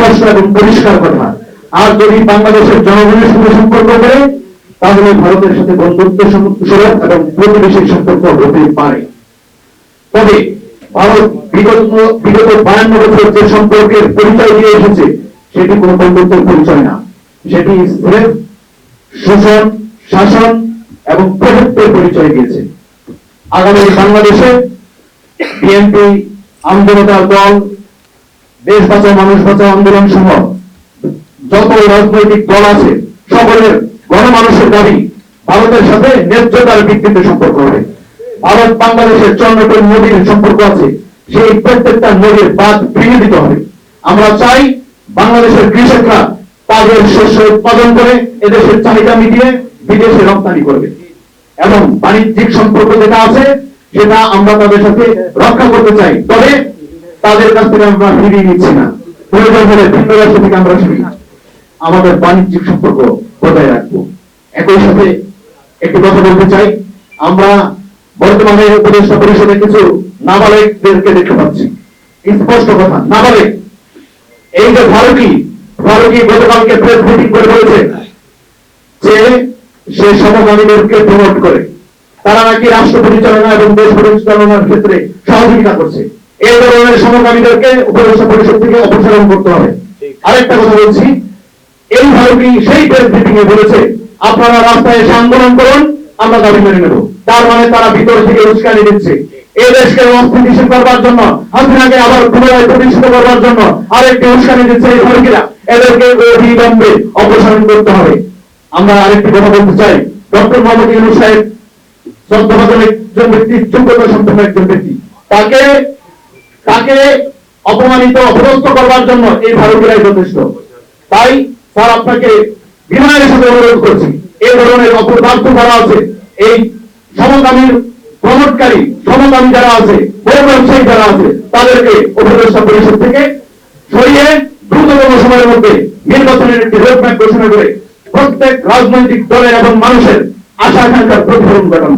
স্পষ্ট এবং পরিষ্কার কথা আর যদি বাংলাদেশের জনগণের সঙ্গে সম্পর্ক করে, তাহলে ভারতের সাথে বন্ধুত্ব সুলভ এবং প্রতিবেশী সম্পর্ক হতে পারে। তবে ভারত বিগত বিগত বায়ান্ন বছর যে সম্পর্কের পরিচয় দিয়ে এসেছে, সেটি কোনো বন্ধুত্বের পরিচয় না। সেটি স্রেফ শোষণ, শাসন এবং প্রভুত্বের পরিচয় দিয়েছে। আগামী বাংলাদেশে বিএনপি আন্দোলনতার দল দেশ বাঁচাও মানুষ বাঁচাও আন্দোলন সহ যত রাজনৈতিক দল আছে, সকলের গণমানুষের দাবি ভারতের সাথে ন্যায্যতার ভিত্তিতে সম্পর্ক হবে। ভারত বাংলাদেশের চন্দ্রপুর নদীর সম্পর্ক আছে, সেই প্রত্যেকটা নদীর বাদ ভেঙে দিতে হবে। আমরা চাই বাংলাদেশের কৃষকরা তাদের শস্য উৎপাদন করে এদেশের চাহিদা মিটিয়ে বিদেশে রপ্তানি করবে। এবং বাণিজ্যিক সম্পর্ক যেটা আছে, সেটা আমরা তাদের সাথে রক্ষা করতে চাই। তবে তাদের কাছ থেকে আমরা ফিরিয়ে নিচ্ছি না। প্রয়োজন হলে ভিন্ন রাষ্ট্র থেকে আমরা শুনি আমাদের বাণিজ্যিক সম্পর্ক বজায় রাখব। একই সাথে একটু কথা বলতে চাই, আমরা বর্তমানে উপদেষ্টা পরিষদে কিছু নাবালেকদেরকে দেখতে পাচ্ছি। স্পষ্ট কথা, নাবালেক। এই যে ফারুকি ফারুকি গতকালকে প্রেস মিটিং করে বলেছে যে সে সমকামীদেরকে প্রমোট করে। তারা নাকি রাষ্ট্র পরিচালনা এবং দেশ পরিচালনার ক্ষেত্রে সহযোগিতা করছে। এই ধরনের সমকামীদেরকে উপদেষ্টা পরিষদ থেকে অপসারণ করতে হবে। আরেকটা কথা বলছি এই ভারতী সেই প্রেস মিটিং এ বলেছে আপনারা রাস্তায় এসে আন্দোলন করুন আমরা দাবি মেনে নেব। তার মানে তারা ভিতর থেকে উস্কানি দিচ্ছে। এই দেশকে অস্থিতিশীল করবার জন্য হাসিনাকে আবার পুনরায় প্রতিষ্ঠিত করবার জন্য আরেকটি উস্কানি দিচ্ছে এই ভারতীরা এদেরকে অবিলম্বে অপসারণ করতে হবে। আমরা আরেকটি কথা বলতে চাই। ডক্টর মোহাম্মদ ইউনুস সাহেব শ্রদ্ধাভাজন একজন ব্যক্তি যোগ্যতা সম্পন্ন একজন ব্যক্তি তাকে তাকে অপমানিত, অপদস্থ করবার জন্য এই ভারতীয়রাই যথেষ্ট। তাই স্যার, আপনাকে বিনয়ের সাথে অনুরোধ করছি, এই ধরনের অপদার্থ যারা আছে, এই সমকামীর প্রমোটকারী সমকামী যারা আছে বড় ব্যবসায়ী যারা আছে, তাদেরকে উপদেষ্টা পরিষদ থেকে সরিয়ে দ্রুততম সময়ের মধ্যে নির্বাচনের একটি রোডম্যাপ ঘোষণা করে প্রত্যেক রাজনৈতিক দলের এবং মানুষের আশা আকাঙ্ক্ষার প্রতিফলন ঘটান।